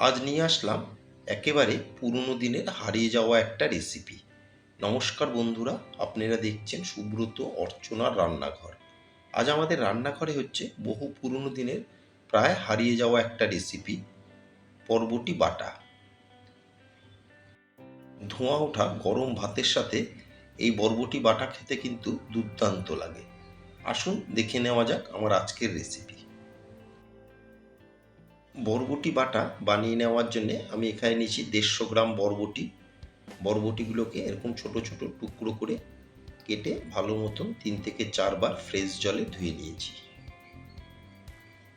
আজ নিয়ে আসলাম একেবারে পুরনো দিনের হারিয়ে যাওয়া একটা রেসিপি নমস্কার বন্ধুরা, আপনারা দেখছেন সুব্রত অর্চনার রান্নাঘর। আজ আমাদের রান্নাঘরে হচ্ছে বহু পুরনো দিনের প্রায় হারিয়ে যাওয়া একটা রেসিপি পর্বটি বাটা। ধোঁয়া ওঠা গরম ভাতের সাথে এই বরবটি বাটা খেতে কিন্তু দুর্দান্ত লাগে। আসুন দেখে নেওয়া যাক আমার আজকের রেসিপি বরবটি বাটা বানিয়ে নেওয়ার জন্য আমি এখানে নিয়েছি দেড়শো গ্রাম বরবটি। বরবটিগুলোকে এরকম ছোট ছোট টুকরো করে কেটে ভালো মতন তিন থেকে চারবার ফ্রেশ জলে ধুয়ে নিয়েছি।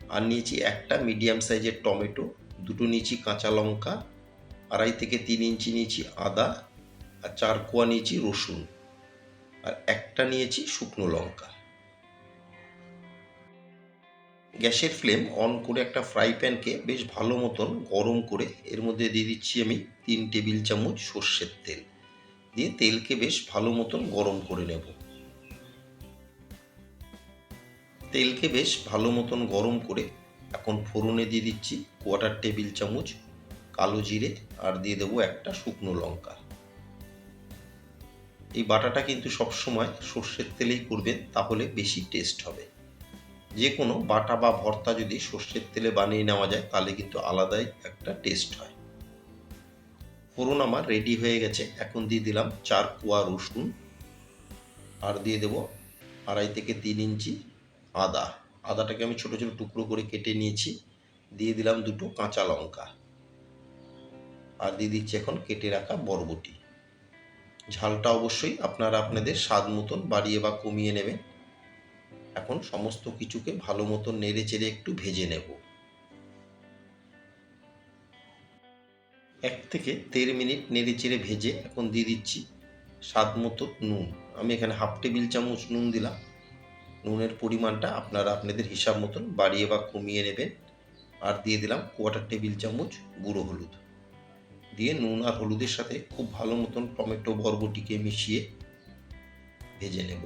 আর নিয়েছি একটা মিডিয়াম সাইজের টমেটো, দুটো নিয়েছি কাঁচা লঙ্কা, আড়াই থেকে তিন ইঞ্চি নিয়েছি আদা, আর চার কোয়া নিয়েছি রসুন। আর একটা নিয়েছি শুকনো লঙ্কা। গ্যাসের ফ্লেম অন করে একটা ফ্রাই প্যানকে বেশ ভালো মতন গরম করে এর মধ্যে দিয়ে দিচ্ছি আমি তিন টেবিল চামচ সর্ষের তেল। দিয়ে তেলকে বেশ ভালো মতন গরম করে নেব। তেলকে বেশ ভালো মতন গরম করে এখন ফোড়নে দিয়ে দিচ্ছি কোয়াটার টেবিল চামচ, কালো জিরে আর দিয়ে দেবো একটা শুকনো লঙ্কা। এই বাটাটা কিন্তু সবসময় সর্ষের তেলেই করবেন, তাহলে বেশি টেস্ট হবে। যে কোনো বাটা বা ভর্তা যদি সর্ষের তেলে বানিয়ে নেওয়া যায়, তাহলে কিন্তু আলাদাই একটা টেস্ট হয়। ফোড়ন আমার রেডি হয়ে গেছে। এখন দিয়ে দিলাম চার কোয়া রসুন। আর দিয়ে দেবো আড়াই থেকে তিন ইঞ্চি আদা। আদাটাকে আমি ছোট ছোট টুকরো করে কেটে নিয়েছি। দিয়ে দিলাম দুটো কাঁচা লঙ্কা। আর দিয়ে দিচ্ছি এখন কেটে রাখা বরবটি। ঝালটা অবশ্যই আপনারা আপনাদের স্বাদ মতন বাড়িয়ে বা কমিয়ে নেবেন। এখন সমস্ত কিছুকে ভালো মতো নেড়ে চেড়ে একটু ভেজে নেব। এক থেকে দেড় মিনিট নেড়ে চেড়ে ভেজে এখন দিয়ে দিচ্ছি স্বাদ মতো নুন। আমি এখানে হাফ টেবিল চামচ নুন দিলাম। নুনের পরিমাণটা আপনারা আপনাদের হিসাব মতন বাড়িয়ে বা কমিয়ে নেবেন। আর দিয়ে দিলাম কোয়াটার টেবিল চামচ গুঁড়ো হলুদ। দিয়ে নুন আর হলুদের সাথে খুব ভালো মতন টমেটো বরবটিকে মিশিয়ে ভেজে নেব।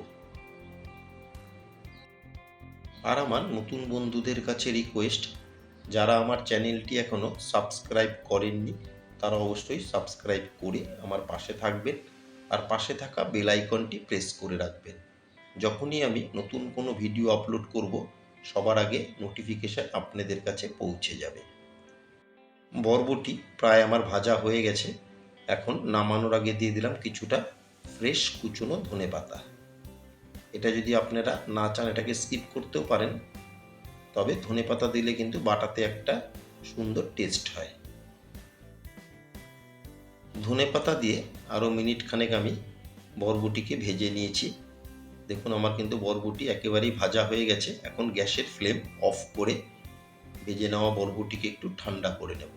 আর আমার নতুন বন্ধুদের কাছে রিকোয়েস্ট যারা আমার চ্যানেলটি এখনও সাবস্ক্রাইব করেননি, তারা অবশ্যই সাবস্ক্রাইব করে আমার পাশে থাকবেন আর পাশে থাকা বেল আইকনটি প্রেস করে রাখবেন। যখনই আমি নতুন কোনো ভিডিও আপলোড করব, সবার আগে নোটিফিকেশান আপনাদের কাছে পৌঁছে যাবে। বরবটি প্রায় আমার ভাজা হয়ে গেছে, এখন নামানোর আগে দিয়ে দিলাম কিছুটা ফ্রেশ কুচনো ধনে পাতা এটা যদি আপনারা না চান, এটাকে স্কিপ করতেও পারেন। তবে ধনে পাতা দিলে কিন্তু বাটাতে একটা সুন্দর টেস্ট হয়। ধনে পাতা দিয়ে আরও মিনিট খানেক আমি বরবটিকে ভেজে নিয়েছি। দেখুন, আমার কিন্তু বরবটি একেবারেই ভাজা হয়ে গেছে। এখন গ্যাসের ফ্লেম অফ করে ভেজে নেওয়া বরবটিকে একটু ঠান্ডা করে নেব।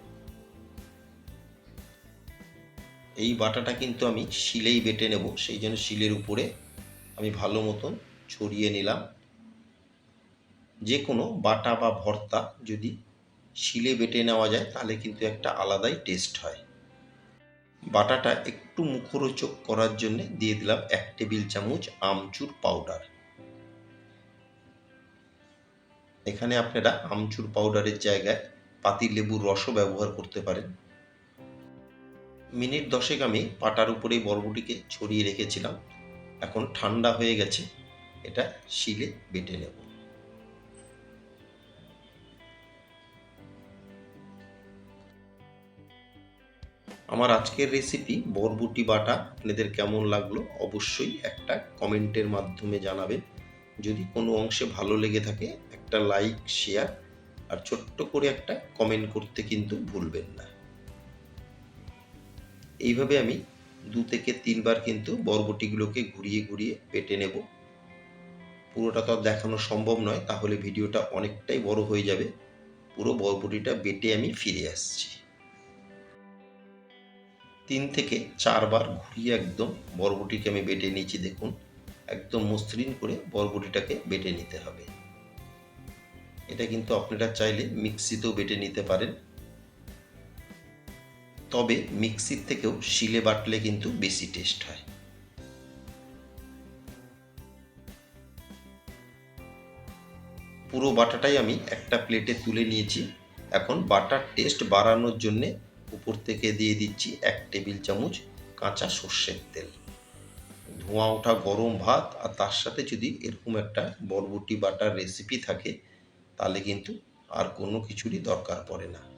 এই বাটাটা কিন্তু আমি শিলেই বেটে নেব, সেই জন্য শিলের উপরে আমি ভালো মতন ছড়িয়ে নিলাম। যে কোনো বাটা বা ভর্তা যদি শিলে বেটে নেওয়া যায়, তাহলে কিন্তু একটা আলাদাই টেস্ট হয়। বাটাটা একটু মুখরোচক করার জন্য দিয়ে দিলাম এক টেবিল চামচ আমচুর পাউডার। এখানে আপনারা আমচুর পাউডারের জায়গায় পাতি লেবুর রসও ব্যবহার করতে পারেন। মিনিট দশেক আমি পাটার উপরেই বরবটিকে ছড়িয়ে রেখেছিলাম। এখন ঠান্ডা হয়ে গেছে, এটা শিলে বেটে নেব। আমার আজকের রেসিপি বরবুটি বাটা, আপনাদের কেমন লাগল অবশ্যই একটা কমেন্টের মাধ্যমে জানাবেন। যদি কোনো অংশে ভালো লেগে থাকে, একটা লাইক শেয়ার আর ছোট্ট করে একটা কমেন্ট করতে কিন্তু ভুলবেন না। এইভাবে আমি দু থেকে তিনবার কিন্তু বরবটিগুলোকে ঘুরিয়ে ঘুরিয়ে পেটে নেব। পুরোটা তো দেখানো সম্ভব নয়, তাহলে ভিডিওটা অনেকটাই বড় হয়ে যাবে। পুরো বরবটিটা বেটে আমি ফিরে আসছি। তিন থেকে চারবার ঘুরিয়ে একদম বরবটিকে আমি বেটে নিয়েছি, দেখুন। একদম মসৃণ করে বরবটিটাকে বেটে নিতে হবে। এটা কিন্তু আপনারা চাইলে মিক্সিতেও বেটে নিতে পারেন। তবে মিক্সির থেকেও শিলে বাটলে কিন্তু বেশি টেস্ট হয়। পুরো বাটাটাই আমি একটা প্লেটে তুলে নিয়েছি। এখন বাটার টেস্ট বাড়ানোর জন্যে উপর থেকে দিয়ে দিচ্ছি এক টেবিল চামচ কাঁচা সর্ষের তেল। ধোঁয়া ওঠা গরম ভাত আর তার সাথে যদি এরকম একটা বরবটি বাটার রেসিপি থাকে, তাহলে কিন্তু আর কোনো কিছুরই দরকার পড়ে না।